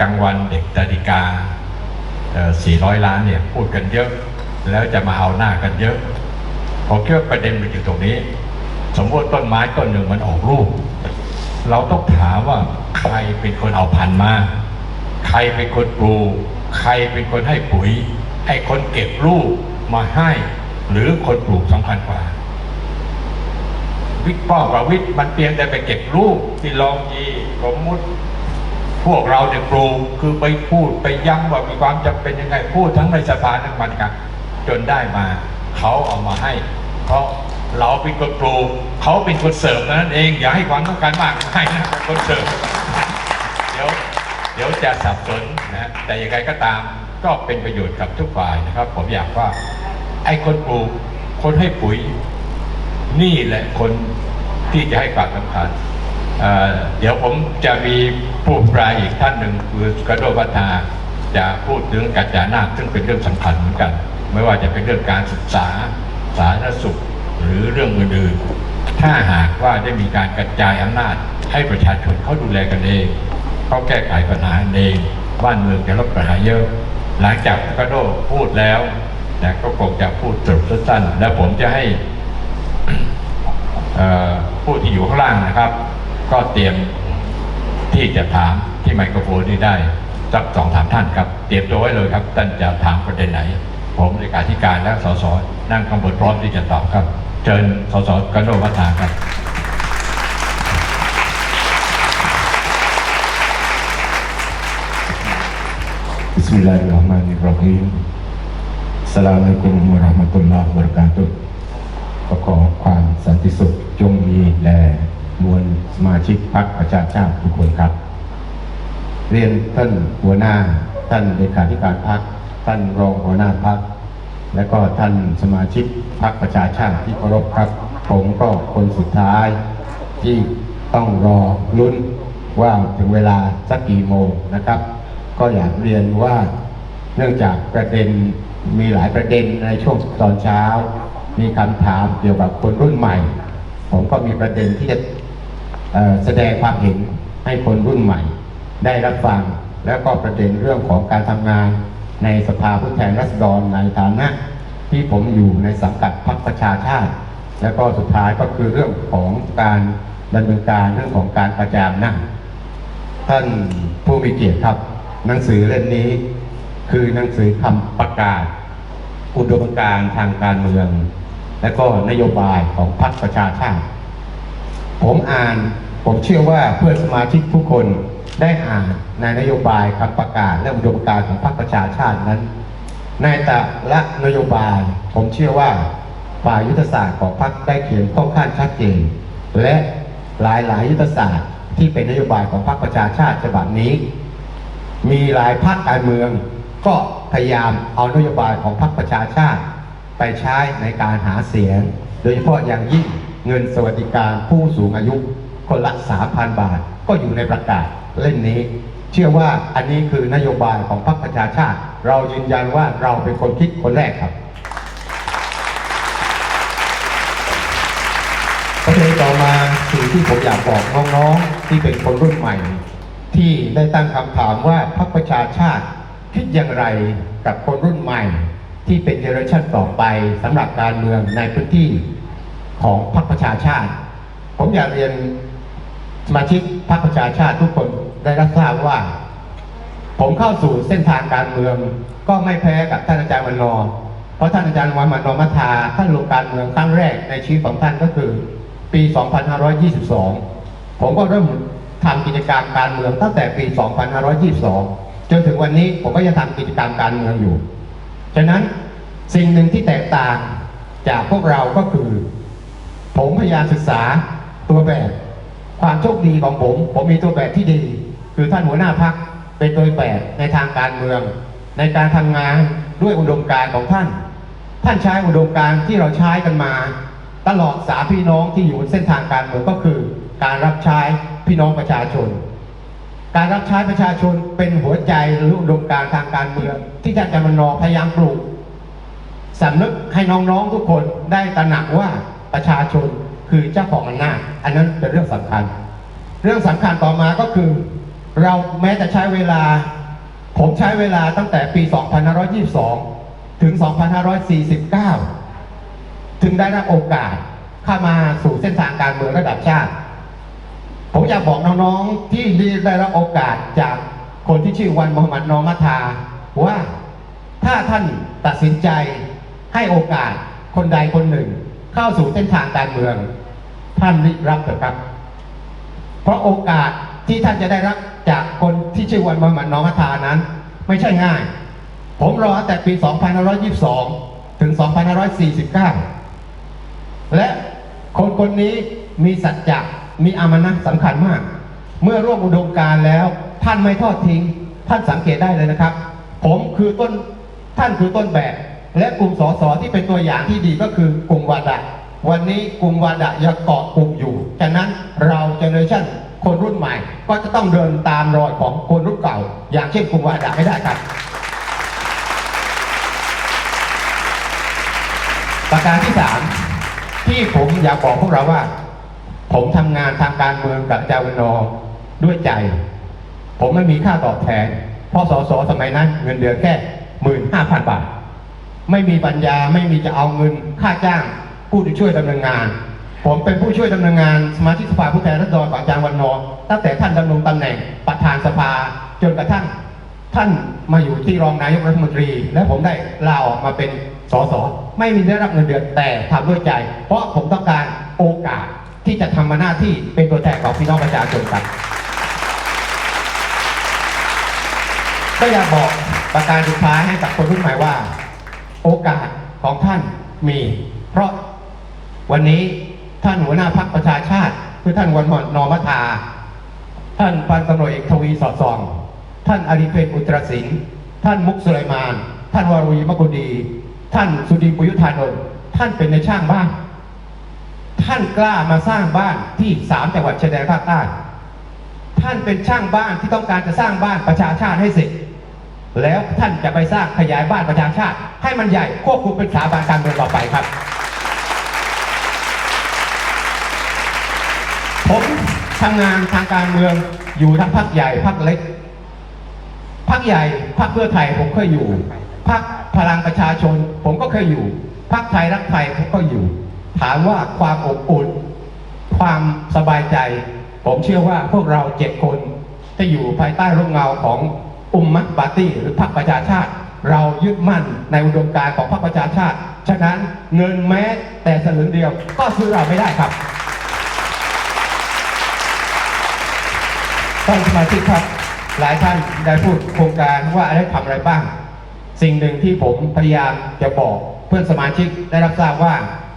กลางวันเด็กนาฬิกา 400 ล้านเนี่ยพูดกันเยอะ แล้วจะมาเอาหน้ากันเยอะผมคิดว่าประเด็นมันอยู่ตรงนี้ สมมติต้นไม้ต้นหนึ่งมันออกลูก เราต้องถามว่าใครเป็นคนเอาพันธุ์มา ใครเป็นคนปลูก ใครเป็นคนให้ปุ๋ยไอ้คนเก็บลูกมาให้ หรือคนปลูกสำคัญกว่าวิกป้อกับวิทย์มันเพียงแต่ไปเก็บลูกที่ลองยีสมมุติ พวกเราเนี่ยปลูกคือไปพูดไปย้ำว่ามีความจำเป็นยังไงพูดทั้งในสภาทั้งมันกันจนได้มา เขาเอามาให้ เพราะเราเป็นคนปลูกเขาเป็นคนเสิร์ฟนั้นเอง อย่าให้ความต้องการมากให้นะคนเสิร์ฟเดี๋ยวเดี๋ยวจะสับสนนะแต่ยังไงก็ตามก็เป็นประโยชน์กับทุกฝ่ายนะครับ ผมอยากว่า ไอ้คนปลูกคนให้ปุ๋ย นี่แหละคนที่จะให้ความสำคัญ เดี๋ยวผมจะมีผู้ปรายอีกท่านหนึ่งคือกระโดวัฒนาจะพูดถึงกัจจานาคซึ่งเป็นเรื่องสำคัญเหมือนกัน ไม่ว่าจะเป็นเรื่องการศึกษาสาธารณสุขหรือเรื่องอื่นๆถ้าหากว่าได้มีการกระจายอำนาจ ให้ประชาชนเขาดูแลกันเองเขาแก้ไขปัญหาเองบ้านเมืองจะลดปัญหาเยอะ หลังจากกระโดพูดแล้วนะก็คงจะพูดสรุปสั้นๆและผมจะให้ผู้ที่อยู่ข้างล่างนะครับ ก็เตรียมที่จะถามที่ไมโครโฟนนี้ได้สักสองสามท่านครับ เตรียมตัวไว้เลยครับท่านจะถามประเด็นไหน ผมเลขาธิการและสสนั่งข้างบนพร้อมที่จะตอบครับ เชิญสสกนโดวัฒนาครับ Bismillahirrahmanirrahim. Assalamualaikum warahmatullahi wabarakatuh. ก็ขอความสันติสุขจงมีแด่ มวลสมาชิกพรรคประชาชาติทุกคนครับ เรียนท่านหัวหน้าท่านเลขาธิการพรรคท่านรองหัวหน้าพรรคและก็ท่านสมาชิกพรรคประชาชาติที่เคารพครับ ผมก็คนสุดท้าย ที่ต้องรอลุ้นว่าถึงเวลาสักกี่โมงนะครับ ก็อยากเรียนว่าเนื่องจากประเด็นมีหลายประเด็นในช่วงตอนเช้า มีคำถามเกี่ยวกับคนรุ่นใหม่ ผมก็มีประเด็นที่จะ แสดงความเห็นให้คนรุ่นใหม่ ได้รับฟัง แล้วก็ประเด็นเรื่องของการทำงานในสภาผู้แทนราษฎรในฐานะ ที่ผมอยู่ในสังกัดพรรคประชาชาติ แล้วก็สุดท้ายก็คือเรื่องของการดำเนินการเรื่องของการกระจายอำนาท่านผู้มีเกียรติครับ หนังสือเล่มนี้ คือหนังสือคำประกาศ อุดมการทางการเมือง และก็นโยบายของพรรคประชาชาติ ผมอ่าน ผมเชื่อว่าเพื่อนสมาชิกทุกคนได้อ่านในนโยบายคำประกาศและอุดมการณ์ของพรรคประชาชาตินั้น ในแต่ละนโยบาย ผมเชื่อว่าฝ่ายยุทธศาสตร์ของพรรคได้เขียนค่อนข้างชัดเจนและหลายหลายๆยุทธศาสตร์ที่เป็นนโยบายของพรรคประชาชาติฉบับนี้ มีหลายพรรคการเมือง ก็พยายามเอานโยบายของพรรคประชาชาติ ไปใช้ในการหาเสียง โดยเฉพาะอย่างยิ่ง เงินสวัสดิการผู้สูงอายุคนละ3,000บาท ก็อยู่ในประกาศเล่มนี้ เชื่อว่าอันนี้คือนโยบายของพรรคประชาชาติ เรายืนยันว่าเราเป็นคนคิดคนแรกครับประเด็นต่อมาสิ่งที่ผมอยากบอกน้องๆที่เป็นคนรุ่นใหม่ ที่ได้ตั้งคำถามว่าพรรคประชาชาติคิดอย่างไรกับคนรุ่นใหม่ ที่เป็นเจเนอเรชันต่อไปสำหรับการเมืองในพื้นที่ ของพรรคประชาชาติ ผมอยากเรียนสมาชิกพรรคประชาชาติทุกคนได้รับทราบว่า ผมเข้าสู่เส้นทางการเมือง ก็ไม่แพ้กับท่านอาจารย์วันนอเพราะท่านอาจารย์วันมานอมัทาท่านลงการเมืองครั้งแรกในชีวิตของท่านก็คือ ปี 2522 ผมก็เริ่มทำกิจกรรมการเมืองตั้งแต่ปี 2522 จนถึงวันนี้ผมก็ยังทำกิจกรรมการเมืองอยู่ ฉะนั้นสิ่งหนึ่งที่แตกต่างจากพวกเราก็คือ ผมพยายามศึกษาตัวแบบ ความโชคดีของผม ผมมีตัวแบบที่ดี คือท่านหัวหน้าพักเป็นตัวแบบในทางการเมือง ในการทำงานด้วยอุดมการณ์ของท่าน ท่านใช้อุดมการณ์ที่เราใช้กันมา ตลอดสาพี่น้องที่อยู่บนเส้นทางการเมืองก็คือ การรับใช้พี่น้องประชาชน การรับใช้ประชาชนเป็นหัวใจหรืออุดมการณ์ทางการเมือง ที่ท่านอาจานอพยายามปลูกสำนึกให้น้องๆทุกคนได้ตระหนักว่า ประชาชนคือเจ้าของอำนาจอันนั้นเป็นเรื่องสำคัญ เรื่องสำคัญต่อมาก็คือ เราแม้จะใช้เวลา ผมใช้เวลาตั้งแต่ปี 2522 ถึง 2549 ถึงได้รับโอกาสเข้ามาสู่เส้นทางการเมืองระดับชาติ ผมอยากบอกน้องๆที่ได้รับโอกาสจากคนที่ชื่อวันมหมัดนอมัทาว่าถ้าท่านตัดสินใจให้โอกาสคนใดคนหนึ่ง เข้าสู่เส้นทางการเมือง ท่านรับเถอะครับ เพราะโอกาสที่ท่านจะได้รับจากคนที่ชื่อวันมหมัดนอมัทานั้น ไม่ใช่ง่าย ผมรอตั้งแต่ปี 2522 ถึง 2549 และคนคนนี้มีสัจจะมีอามานะสำคัญมาก เมื่อร่วมอุดมการแล้ว ท่านไม่ทอดทิ้ง ท่านสังเกตได้เลยนะครับ ผมคือต้นท่านคือต้นแบบ และกลุ่มสสที่เป็นตัวอย่างที่ดีก็คือกลุ่มวาดะวันนี้กลุ่มวาดะยังเกาะกลุ่มอยู่ฉะนั้นเราเจเนอเรชั่นคนรุ่นใหม่ ก็จะต้องเดินตามรอยของคนรุ่นเก่า อย่างเช่นกลุ่มวาดะไม่ได้ครับ ประการที่สามที่ผมอยากบอกพวกเราว่า ผมทำงานทางการเมืองกับจาวนอด้วยใจ ผมไม่มีค่าตอบแทนเพราะสสสมัยนั้นเงินเดือนแค่หมื่นห้าพันบาท ไม่มีปัญญาไม่มีจะเอาเงิน ค่าจ้างผู้ที่ช่วยดำเนินงาน ผมเป็นผู้ช่วยดำเนินงานสมาชิกสภาผู้แทนราษฎรของอาจารย์วันนอตั้งแต่ท่านดำรงตำแหน่งประธานสภาจนกระทั่งท่านมาอยู่ที่รองนายกรัฐมนตรี และผมได้ลาออกมาเป็นสสไม่มีได้รับเงินเดือนแต่ทำด้วยใจ เพราะผมต้องการโอกาสที่จะทำหน้าที่เป็นตัวแทนของพี่น้องประชาชนครับก็อยากบอกประการสุดท้ายให้กับคนรุ่นใหม่ว่า โอกาสของท่านมี เพราะวันนี้ท่านหัวหน้าพรรคประชาชาติ คือท่านวันมนอมัทา ท่านพันตำรวจเอกทวีสอดส่อง ท่านอริเพนอุตรศิลป์ท่านมุกสุไลมาน ท่านวารุยมกุดี ท่านสุดีปุยุทธานนท์ท่านเป็นในช่างบ้าน ท่านกล้ามาสร้างบ้านที่สามจังหวัดชายแดนภาคใต้ท่านเป็นช่างบ้านที่ต้องการจะสร้างบ้านประชาชาติให้เสร็จ แล้วท่านจะไปสร้างขยายบ้านประชาชาติ ให้มันใหญ่ควบคุมเป็นสถาบันการเมืองต่อไปครับ ผมทำงานทางการเมืองอยู่ทั้งพรรคใหญ่พรรคเล็กพรรคใหญ่พรรคเพื่อไทยผมเคยอยู่พรรคพลังประชาชน ผมก็เคยอยู่พรรคไทยรักไทยผมก็อยู่ ถามว่าความอบอุ่นความสบายใจ ผมเชื่อว่าพวกเราเจ็ดคนจะอยู่ภายใต้ร่มเงาของ อุมมัตปาร์ตี้หรือพรรคประชาชาติ เรายึดมั่นในอุดมการณ์ของพรรคประชาชาติ ฉะนั้นเงินแม้แต่สลึงเดียวก็ซื้อเราไม่ได้ครับท่านสมาชิกครับ หลายท่านได้พูดโครงการว่าได้ทำอะไรบ้าง สิ่งหนึ่งที่ผมพยายามจะบอกเพื่อนสมาชิกได้รับทราบว่า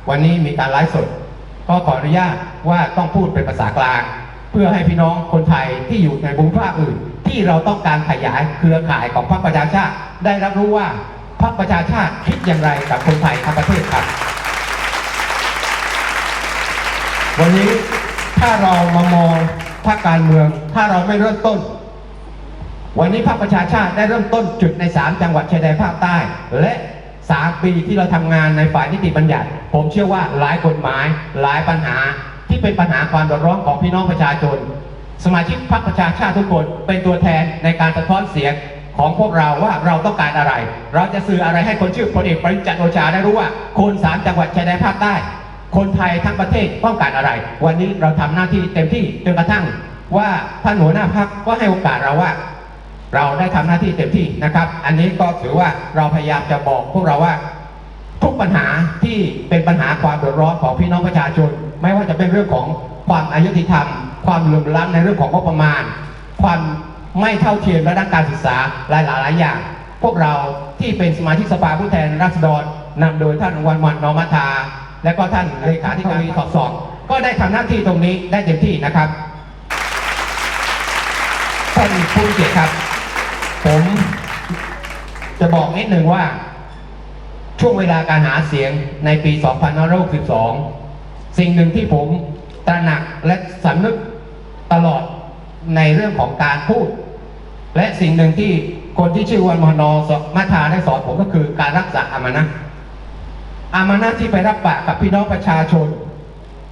วันนี้มีการไลฟ์สด ก็ขออนุญาตว่าต้องพูดเป็นภาษากลาง เพื่อให้พี่น้องคนไทยที่อยู่ในภูมิภาคอื่น ที่เราต้องการขยายเครือข่ายของพรรคประชาชาติ ได้รับรู้ว่าพรรคประชาชาติคิดอย่างไรกับคนไทยทั้งประเทศครับ วันนี้ถ้าเรามามองภาคการเมือง ถ้าเราไม่เริ่มต้น วันนี้พรรคประชาชาติได้เริ่มต้นจุดใน 3 จังหวัดชายแดนภาคใต้ และ3ปีที่เราทำงานในฝ่ายนิติบัญญัติ ผมเชื่อว่าหลายกฎหมายหลายปัญหาที่เป็นปัญหาความเดือดร้อนของพี่น้องประชาชน สมาชิกพรรคประชาชาติทุกคนเป็นตัวแทนในการสะท้อนเสียงของพวกเราว่าเราต้องการอะไร เราจะสื่ออะไรให้คนชื่อพลเอกประยุทธ์จันทร์โอชาได้รู้ว่าคนสามจังหวัดชายแดนภาคใต้คนไทยทั้งประเทศต้องการอะไร วันนี้เราทำหน้าที่เต็มที่จนกระทั่งว่าท่านหัวหน้าพักก็ให้โอกาสเราว่า เราได้ทำหน้าที่เต็มที่นะครับ อันนี้ก็ถือว่าเราพยายามจะบอกพวกเราว่า ทุกปัญหาที่เป็นปัญหาความเดือดร้อนของพี่น้องประชาชน ไม่ว่าจะเป็นเรื่องของความอายุติธรรม ความเหลื่อมล้ำในเรื่องของงบประมาณ ความไม่เท่าเทียมและด้านการศึกษาหลายหลายอย่าง พวกเราที่เป็นสมาชิกสภาผู้แทนราษฎรนำโดยท่านวันวันนอมัทา และก็ท่านเลขาธิการสอบสองก็ได้ทำหน้าที่ตรงนี้ได้เต็มที่นะครับท่านผู้เกียรติครับ ผมจะบอกนิดหนึ่งว่าช่วงเวลาการหาเสียงในปี 2562 สิ่งหนึ่งที่ผมตระหนักและสำนึก ตลอดในเรื่องของการพูด และสิ่งหนึ่งที่คนที่ชื่อวันมนสมาทาได้สอนผมก็คือการรักษาอามานะอามานะที่ไปรับปากกับพี่น้องประชาชน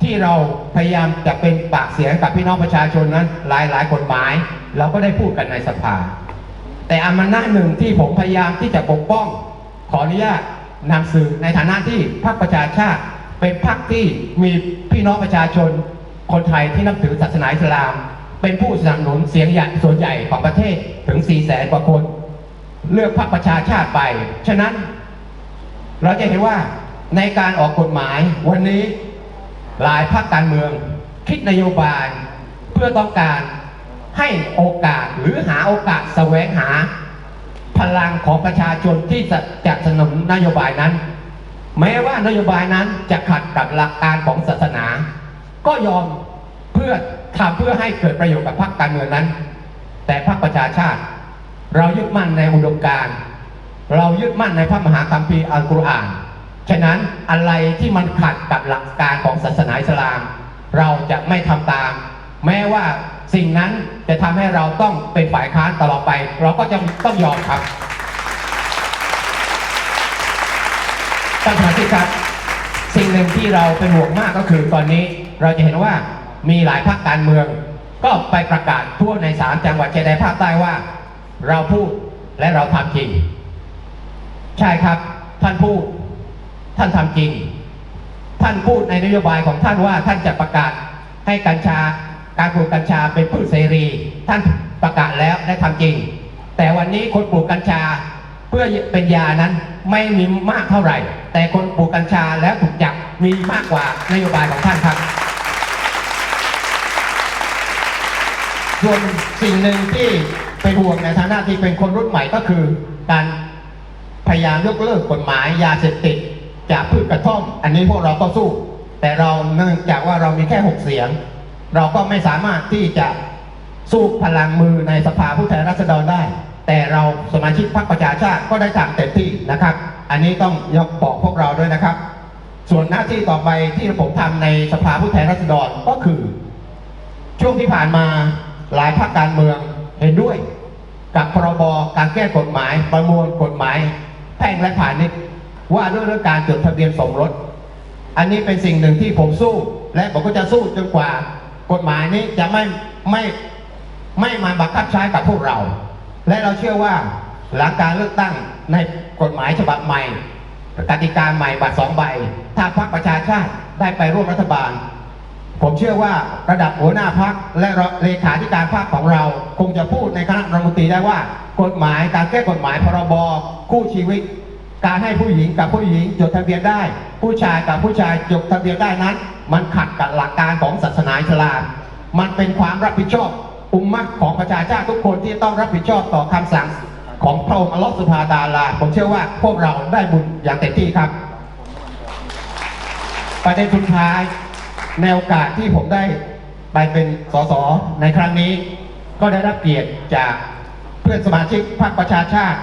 ที่เราพยายามจะเป็นปากเสียงกับพี่น้องประชาชนนั้น หลายหลายกฎหมาย เราก็ได้พูดกันในสภา แต่อามานะหนึ่งที่ผมพยายามที่จะปกป้อง ขออนุญาตนำสื่อในฐานะที่พรรคประชาชาติ เป็นพรรคที่มีพี่น้องประชาชน คนไทยที่นับถือศาสนาอิสลาม เป็นผู้สนับสนุนเสียงใหญ่ส่วนใหญ่ของประเทศถึง4 0 0แสนกว่าคน เลือกพรรคประชาชาติไป ฉะนั้น เราจะเห็นว่าในการออกกฎหมายวันนี้หลายพรรคการเมือง คิดนโยบายเพื่อต้องการให้โอกาสหรือหาโอกาสแสวงหา พลังของประชาชนที่จะจะสนับสนุนนโยบายนั้น แม้ว่านโยบายนั้นจะขัดกับหลักการของศาสนา ก็ยอมเพื่อทำเพื่อให้เกิดประโยชน์กับพรรคการเมืองนั้น แต่พรรคประชาชาติ เรายึดมั่นในอุดมการณ์เรายึดมั่นในพระมหาคัมภีร์อัลกุรอาน ฉะนั้นอะไรที่มันขัดกับหลักการของศาสนาอิสลาม เราจะไม่ทำตาม แม้ว่าสิ่งนั้นจะทำให้เราต้องเป็นฝ่ายค้านตลอดไป เราก็จะต้องยอมครับท่านสมาชิกครับ สิ่งหนึ่งที่เราเป็นห่วงมากก็คือตอนนี้ เราจะเห็นว่ามีหลายพรรคการเมือง ก็ไปประกาศทั่วในสามจังหวัดชายแดนภาคใต้ว่า เราพูดและเราทำจริง ใช่ครับ ท่านพูด ท่านทำจริง ท่านพูดในนโยบายของท่านว่าท่านจะประกาศให้กัญชาการปลูกกัญชาเป็นพืชเสรี ท่านประกาศแล้วได้ทำจริง แต่วันนี้คนปลูกกัญชา เพื่อเป็นยานั้นไม่มีมากเท่าไหร่ แต่คนปลูกกัญชาแล้วถูกจับมีมากกว่านโยบายของท่านครับส่วนสิ่งหนึ่งที่เป็นห่วงในฐานะที่เป็นคนรุ่นใหม่ก็คือการพยายามยกเลิกกฎหมายยาเสพติดจากพืชกระท่อม อันนี้พวกเราก็สู้ แต่เราเนื่องจากว่าเรามีแค่หกเสียง เราก็ไม่สามารถที่จะสู้พลังมือในสภาผู้แทนราษฎรได้ แต่เราสมาชิกพรรคประชาชาติก็ได้ทำเต็มที่นะครับ อันนี้ต้องยกบอกพวกเราด้วยนะครับ ส่วนหน้าที่ต่อไปที่ผมทำในสภาผู้แทนราษฎรก็คือ ช่วงที่ผ่านมาหลายภาคการเมืองเห็นด้วย กับพรบการแก้กฎหมาย ประมวลกฎหมาย แพ่งและพาณิชย์ว่าด้วยเรื่องการจดทะเบียนสมรส อันนี้เป็นสิ่งหนึ่งที่ผมสู้ และผมก็จะสู้จนกว่ากฎหมายนี้จะไม่ไม่ไม่มาบังคับใช้กับพวกเรา และเราเชื่อว่าหลังการเลือกตั้งในกฎหมายฉบับใหม่กติกาใหม่บัตรสองใบ ถ้าพรรคประชาชาติได้ไปร่วมรัฐบาล ผมเชื่อว่าระดับหัวหน้าพักและเลขาธิการพรรคของเราคงจะพูดในคณะรัฐมนตรีได้ว่า กฎหมายการแก้กฎหมายพรบคู่ชีวิต การให้ผู้หญิงกับผู้หญิงจดทะเบียนได้ ผู้ชายกับผู้ชายจดทะเบียนได้นั้น มันขัดกับหลักการของศาสนาอิสลามมันเป็นความรับผิดชอบ อุมมะของประชาชาติทุกคนที่ต้องรับผิดชอบต่อคำสั่งของพระองค์อัลลอฮฺสุบฮานาตาลา ผมเชื่อว่าพวกเราได้บุญอย่างเต็มที่ครับ ประเด็นสุดท้ายในโอกาสที่ผมได้ไปเป็นสสในครั้งนี้ ก็ได้รับเกียรติจากเพื่อนสมาชิกพรรคประชาชาติ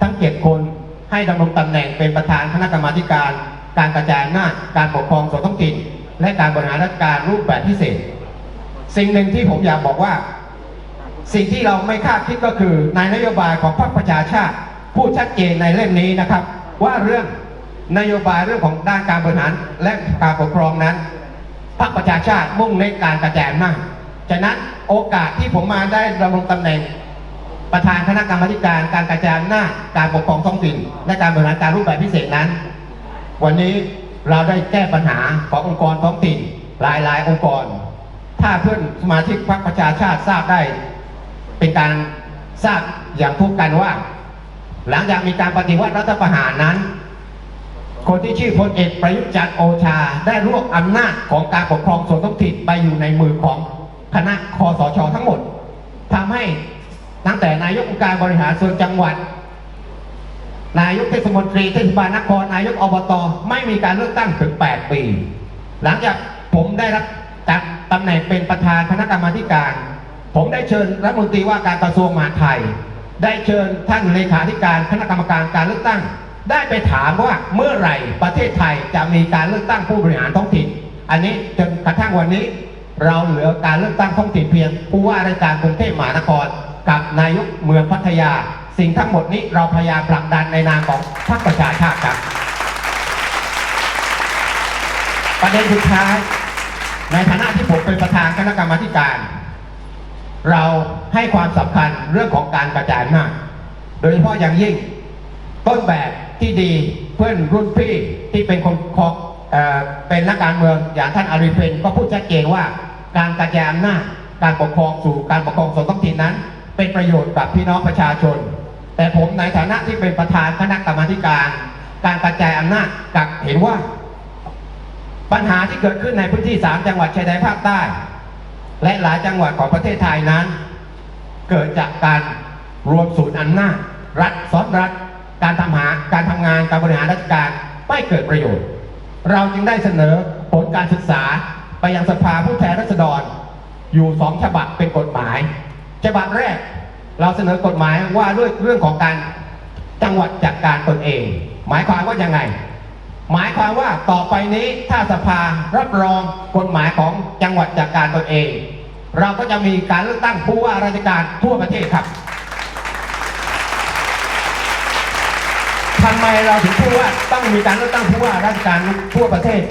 ทั้งเจ็ดคนให้ดำรงตำแหน่งเป็นประธานคณะกรรมาการ การกระจายอำนาจการปกครองส่วนท้องถิ่นและการบริหารราชการรูปแบบพิเศษ สิ่งหนึ่งที่ผมอยากบอกว่า สิ่งที่เราไม่คาดคิดก็คือในนโยบายของพรรคประชาชาติพูดชัดเจนในเล่มนี้นะครับ ว่าเรื่องนโยบายเรื่องของด้านการบริหารและการปกครองนั้นพรรคประชาชาติมุ่งเน้นการกระจายอำนาจฉะนั้นโอกาสที่ผมมาได้ดำรงตำแหน่ง ประธานคณะกรรมการการกระจายอำนาจการปกครองท้องถิ่นและการบริหารการรูปแบบพิเศษนั้น วันนี้เราได้แก้ปัญหาขององค์กรท้องถิ่นหลายๆ องค์กร ถ้าเพื่อนสมาชิกพรรคประชาชาติทราบได้ เป็นการทราบอย่างทุกกันว่า หลังจากมีการปฏิวัติรัฐประหารนั้น คนที่ชื่อพลเอกประยุทธ์จันทร์โอชา ได้รวบอำนาจของการปกครองส่วนท้องถิ่นไปอยู่ในมือของคณะคอสชทั้งหมดทำให้ตั้งแต่นายกองค์การบริหารส่วนจังหวัด นายกเทศมนตรีเทศบาลนครนายกอบตไม่มีการเลือกตั้งถึง 8 ปี หลังจากผมได้รับจากตำแหน่งเป็นประธานคณะกรรมาการ ผมได้เชิญรัฐมนตรีว่าการกระทรวงมหาดไทย ได้เชิญท่านเลขาธิการคณะกรรมการการเลือกตั้ง ได้ไปถามว่าเมื่อไหร่ประเทศไทยจะมีการเลือกตั้งผู้บริหารท้องถิ่น อันนี้จนกระทั่งวันนี้ เราเหลือการเลือกตั้งท้องถิ่นเพียงผู้ว่าราชการกรุงเทพมหานคร กับนายกเมืองพัทยา สิ่งทั้งหมดนี้เราพยายามผลักดันในนามของพรรคประชาชาติครับ ประเด็นสุดท้ายในฐานะที่ผมเป็นประธานคณะกรรมาการ เราให้ความสำคัญเรื่องของการกระจายอำนาจโดยเฉพาะอย่างยิ่ง ต้นแบบที่ดีเพื่อนรุ่นพี่ที่เป็นคนคองเอ่อเป็นนักการเมืองอย่างท่านอาริเฟนก็พูดชัดเจนว่า การกระจายอำนาจการปกครองสู่การปกครองส่วนท้องถิ่นนั้น เป็นประโยชน์กับพี่น้องประชาชน แต่ผมในฐานะที่เป็นประธานคณะกรรมาธิการ การกระจายอำนาจกับเห็นว่า ปัญหาที่เกิดขึ้นในพื้นที่ 3 จังหวัดชายแดนภาคใต้ และหลายจังหวัดของประเทศไทยนั้น เกิดจากการรวมศูนย์อำนาจรัฐซ้อนรัฐ การทำหาการทำงานการบริหารราชการไม่เกิดประโยชน์ เราจึงได้เสนอผลการศึกษาไปยังสภาผู้แทนราษฎร อยู่สองฉบับเป็นกฎหมาย ฉบับแรกเราเสนอกฎหมายว่าด้วยเรื่องของการจังหวัดจัดการตนเอง หมายความว่ายังไง หมายความว่าต่อไปนี้ถ้าสภารับรองกฎหมายของจังหวัดจัดการตนเอง เราก็จะมีการเลือกตั้งผู้ว่าราชการทั่วประเทศครับทำไมเราถึงพูดว่าต้องมีการเลือกตั้งผู้ว่าราชการทั่วประเทศ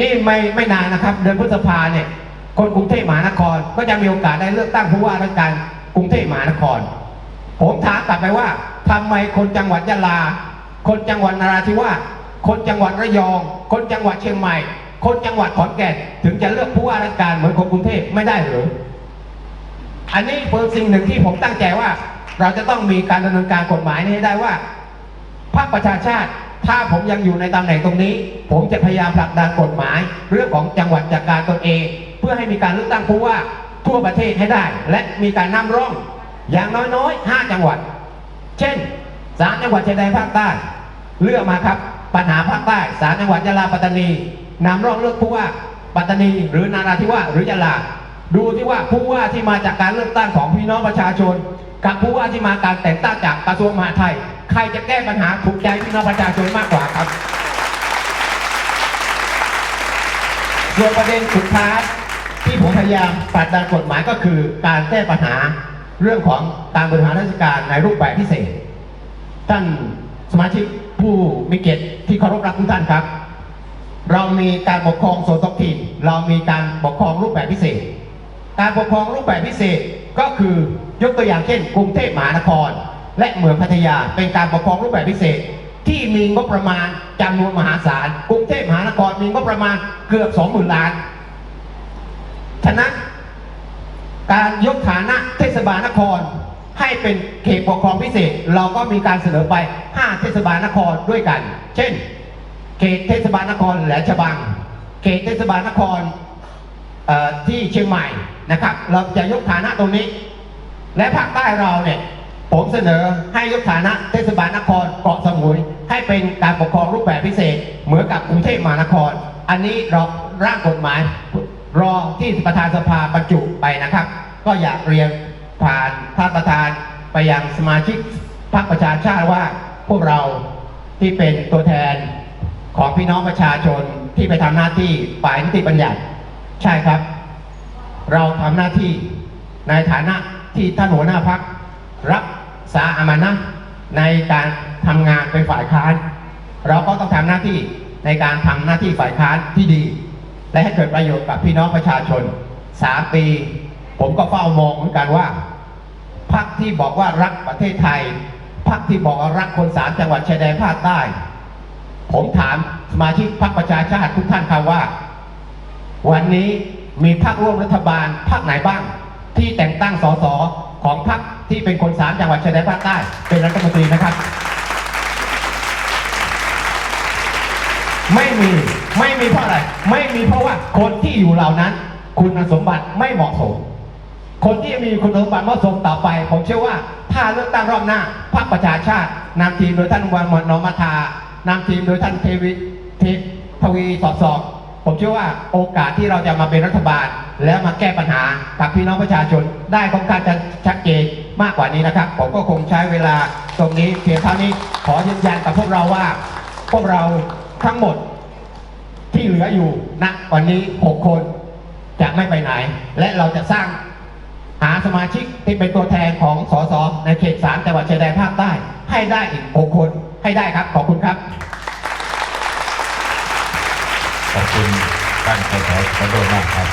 นี่ไม่ไม่นานนะครับ เดือนพฤษภาเนี่ย คนกรุงเทพมหานคร ก็จะมีโอกาสได้เลือกตั้งผู้ว่าราชการกรุงเทพมหานคร ผมถามกลับไปว่าทำไมคนจังหวัดยะลา คนจังหวัดนราธิวาสคนจังหวัดระยอง คนจังหวัดเชียงใหม่ คนจังหวัดขอนแก่นถึงจะเลือกผู้ว่าราชการเหมือนคนกรุงเทพไม่ได้หรืออันนี้เป็นสิ่งหนึ่งที่ผมตั้งใจว่า เราจะต้องมีการดำเนินการกฎหมายนี้ให้ได้ว่าพรรคประชาชาติ ถ้าผมยังอยู่ในตำแหน่งตรงนี้ ผมจะพยายามผลักดันกฎหมาย เรื่องของจังหวัดจัดการตนเอง เพื่อให้มีการเลือกตั้งผู้ว่าทั่วประเทศให้ได้ และมีการนำร่องอย่างน้อยๆ 5 จังหวัด เช่นสามจังหวัดชายแดนภาคใต้ เลือกมาครับ ปัญหาภาคใต้สามจังหวัดยะลาปัตตานี นำร่องเลือกผู้ว่าปัตตานีหรือนาราธิวาสหรือยะลาดูที่ว่าผู้ว่าที่มาจากการเลือกตั้งของพี่น้องประชาชน กับผู้ว่าที่มาการแต่งตั้งจากกระทรวงมหาดไทย ใครจะแก้ปัญหาถูกใจพี่น้องประชาชนมากกว่าครับส่วนประเด็นสุดท้ายที่ผมพยายามผลักดันกฎหมายก็คือการแก้ปัญหาเรื่องของการบริหารราชการในรูปแบบพิเศษ ท่านสมาชิกผู้มีเกียรติที่เคารพรักทุกท่านครับ เรามีการปกครองส่วนท้องถิ่นเรามีการปกครองรูปแบบพิเศษ การปกครองรูปแบบพิเศษก็คือยกตัวอย่างเช่น กรุงเทพมหานคร และเมืองพัทยาเป็นการปกครองรูปแบบพิเศษ ที่มีงบประมาณจำนวนมหาศาลกรุงเทพมหานครมีงบประมาณเกือบ20,000ล้านฉะนั้นการยกฐานะเทศบาลนครให้เป็นเขตปกครองพิเศษ เราก็มีการเสนอไป 5 เทศบาลนครด้วยกัน เช่น เขตเทศบาลนครแหลมฉบัง เขตเทศบาลนครที่เชียงใหม่นะครับ เราจะยกฐานะตรงนี้ และภาคใต้เราเนี่ยผมเสนอให้ยกฐานะเทศบาลนครเกาะสมุย ให้เป็นการปกครองรูปแบบพิเศษ เหมือนกับกรุงเทพมหานคร อันนี้เราร่างกฎหมายรอที่ประธานสภาบรรจุไปนะครับ ก็อยากเรียนผ่านท่านประธานไปยังสมาชิกพรรคประชาชาติว่าพวกเราที่เป็นตัวแทน ของพี่น้องประชาชนที่ไปทำหน้าที่ฝ่ายนิติบัญญัติ ใช่ครับ เราทำหน้าที่ในฐานะที่ท่านหัวหน้าพักรับสาอามานะในการทำงานเป็นฝ่ายค้าน เราก็ต้องทำหน้าที่ในการทำหน้าที่ฝ่ายค้านที่ดี และให้เกิดประโยชน์กับพี่น้องประชาชนสามปี ผมก็เฝ้ามองเหมือนกันว่าพักที่บอกว่ารักประเทศไทยพักที่บอกว่ารักคนสามจังหวัดชายแดนภาคใต้ ผมถามสมาชิกพรรคประชาชาติทุกท่านครับว่า วันนี้มีพรรคร่วมรัฐบาลพรรคไหนบ้าง ที่แต่งตั้งสสของพรรคที่เป็นคนสามจังหวัดชายแดนภาคใต้เป็นรัฐมนตรีนะครับ ไม่มีไม่มีเพราะอะไร ไม่มีเพราะว่าคนที่อยู่เหล่านั้น คุณสมบัติไม่เหมาะสมคนที่มีคุณสมบัติเหมาะสมต่อไป ผมเชื่อว่าถ้าเลือกตั้งรอบหน้าพรรคประชาชาตินำทีมโดยท่านวันมนอมัทา นำทีมโดยท่านเทวิเททวีสอบสอบผมเชื่อว่าโอกาสที่เราจะมาเป็นรัฐบาล แล้วมาแก้ปัญหากับพี่น้องประชาชนได้ค่อนข้างจะชัดเจนมากกว่านี้นะครับ ผมก็คงใช้เวลาตรงนี้เพียงเท่านี้ขอยืนยันกับพวกเราว่า พวกเราทั้งหมดที่เหลืออยู่ณวันนี้ 6 คนจะไม่ไปไหน และเราจะสร้างหาสมาชิกที่เป็นตัวแทนของสสในเขตสามจังหวัดชายแดนภาคใต้ให้ได้อีก 6 คน ให้ได้ครับ ขอบคุณครับ ขอบคุณท่านสสขอโทษมากครับ